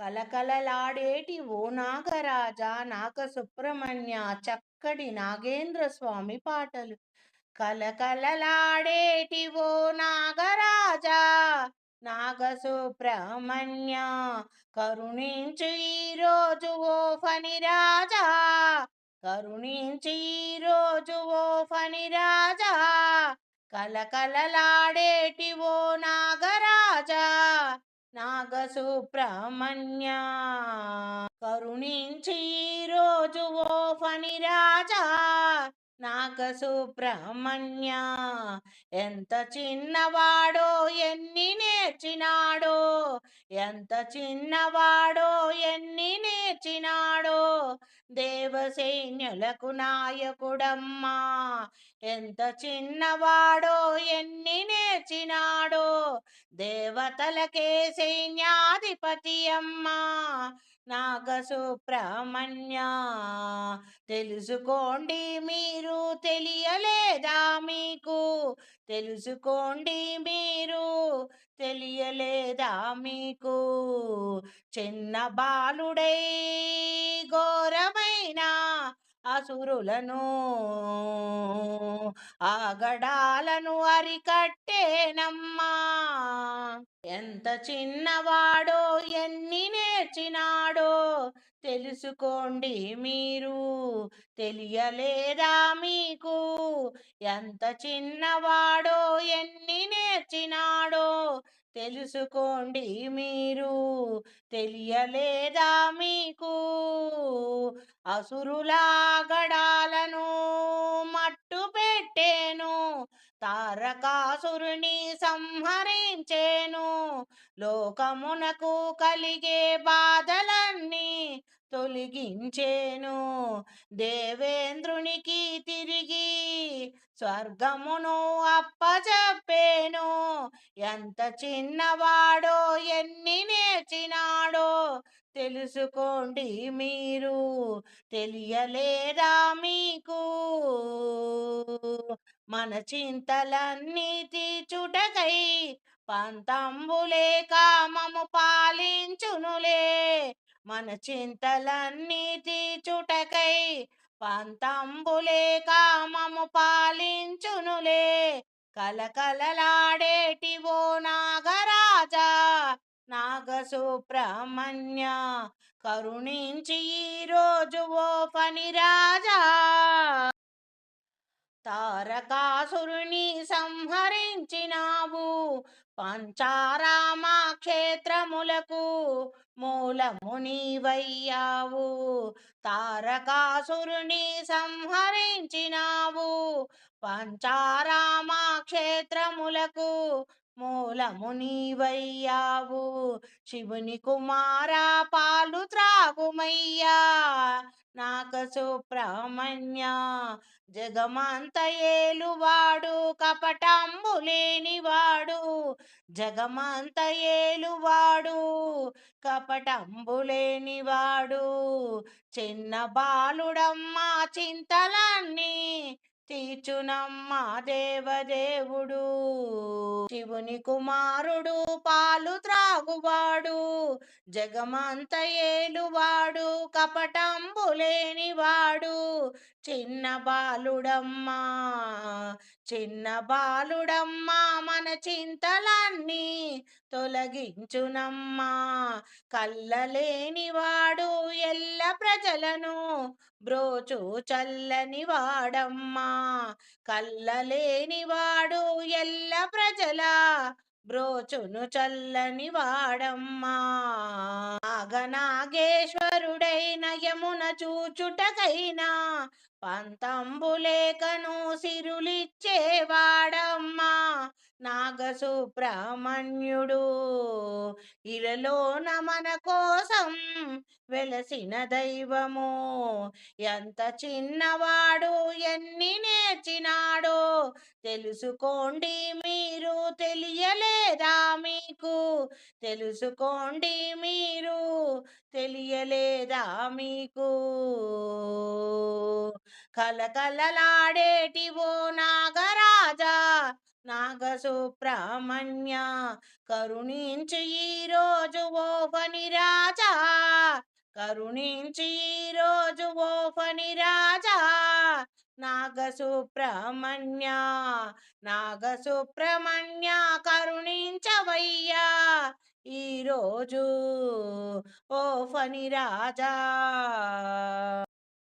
కలకలలాడేటి ఓ నాగరాజా నాగ సుబ్రహ్మణ్య చక్కటి నాగేంద్ర స్వామి పాటలు. కలకలలాడేటి ఓ నాగరాజా నాగ సుబ్రహ్మణ్య కరుణించు ఈరోజు ఓ ఫణిరాజా కరుణించు ఈరోజు ఓ ఫణిరాజా కలకలలాడేటి ఓ నాగరాజా నాగసుబ్రహ్మణ్య కరుణించి రోజు ఓ ఫణిరాజా నాగ సుబ్రహ్మణ్య ఎంత చిన్నవాడో ఎన్ని నేర్చినాడో ఎంత చిన్నవాడో ఎన్ని నేర్చినాడో దేవసైన్యులకు నాయకుడమ్మా. ఎంత చిన్నవాడో ఎన్ని నేర్చినాడో దేవతలకే సైన్యాధిపతి అమ్మా. నాగ సుబ్రహ్మణ్య తెలుసుకోండి మీరు తెలియలేదా మీకు? తెలుసుకోండి మీరు. తెలియలేదా మీకు? చిన్న బాలుడై ఘోరమైన అసురులను ఆగడాలను అరికట్టేనమ్మా. ఎంత చిన్నవాడో ఎన్ని నేర్చినాడో తెలుసుకోండి మీరు. తెలియలేదా మీకు? ఎంత చిన్నవాడో ఎన్ని నేర్చినాడో తెలుసుకోండి మీరు. తెలియలేదా మీకు? అసురులాగడాలను మట్టు పెట్టేను తారకాసురుని సంహరించేను లోకమునకు కలిగే బాధల తొలగించేను. దేవేంద్రునికి తిరిగి స్వర్గమును అప్పచెప్పేను. ఎంత చిన్నవాడో ఎన్ని నేర్చినాడో తెలుసుకోండి మీరు. తెలియలేదా మీకు? మన చింతలన్నీ తీచుటకై పంతంబులే కామము పాలించునులే. మన చింతలన్నీ తీచుటకై పంతంబులే కామము పాలించునులే. కలకలలాడేటి ఓ నాగరాజా నాగ సుబ్రహ్మణ్య కరుణించి ఈరోజు ఓ ఫణిరాజా తారకాసురుని సంహరించినావు పంచారామ క్షేత్రములకు మూలమునివయ్యావు. తారకాసురుని సంహరించినావు. పంచారామ క్షేత్రములకు మూలమునివయ్యావు. శివుని కుమారా పాలు త్రాగుమయ్యా. నాక సుబ్రహ్మణ్య జగమంత ఏలువాడు కపటంబు లేనివాడు జగమంత ఏలువాడు కపటంబులేనివాడు. చిన్న బాలుడమ్మా చింతలన్నీ తీర్చునమ్మా దేవదేవుడు. శివుని కుమారుడు పాలు త్రాగువాడు. జగమంత ఏలువాడు కపటంబు లేనివాడు చిన్న బాలుడమ్మా చిన్న బాలుడమ్మా మన చింతలన్నీ తొలగించునమ్మా. కళ్ళలేనివాడు ఎల్ల ప్రజలను బ్రోచు చల్లని వాడమ్మా. కళ్ళలేనివాడు ఎల్ల ప్రజల బ్రోచును చల్లని వాడమ్మా. నాగనాగేశ్వరుడైన యమున చూచుటకైనా పంతంబులేకను సిరులిచ్చేవాడమ్మా నాగసుబ్రహ్మణ్యుడు ఇలలోన మన కోసం వెలసిన దైవము. ఎంత చిన్నవాడు ఎన్ని నేర్చినాడో తెలుసుకోండి మీరు తెలియలేదా మీకు? తెలుసుకోండి మీరు తెలియలేదా మీకు? కలకలలాడేటివో నాగరాజా నాగసుబ్రహ్మణ్య కరుణించి ఈరోజు ఓ ఫణిరాజా కరుణించి ఈరోజు ఓ ఫణి రాజా నాగసుబ్రహ్మణ్య నాగసుబ్రహ్మణ్య కరుణించవయ్యా ఈరోజు ఓ ఫణి రాజా.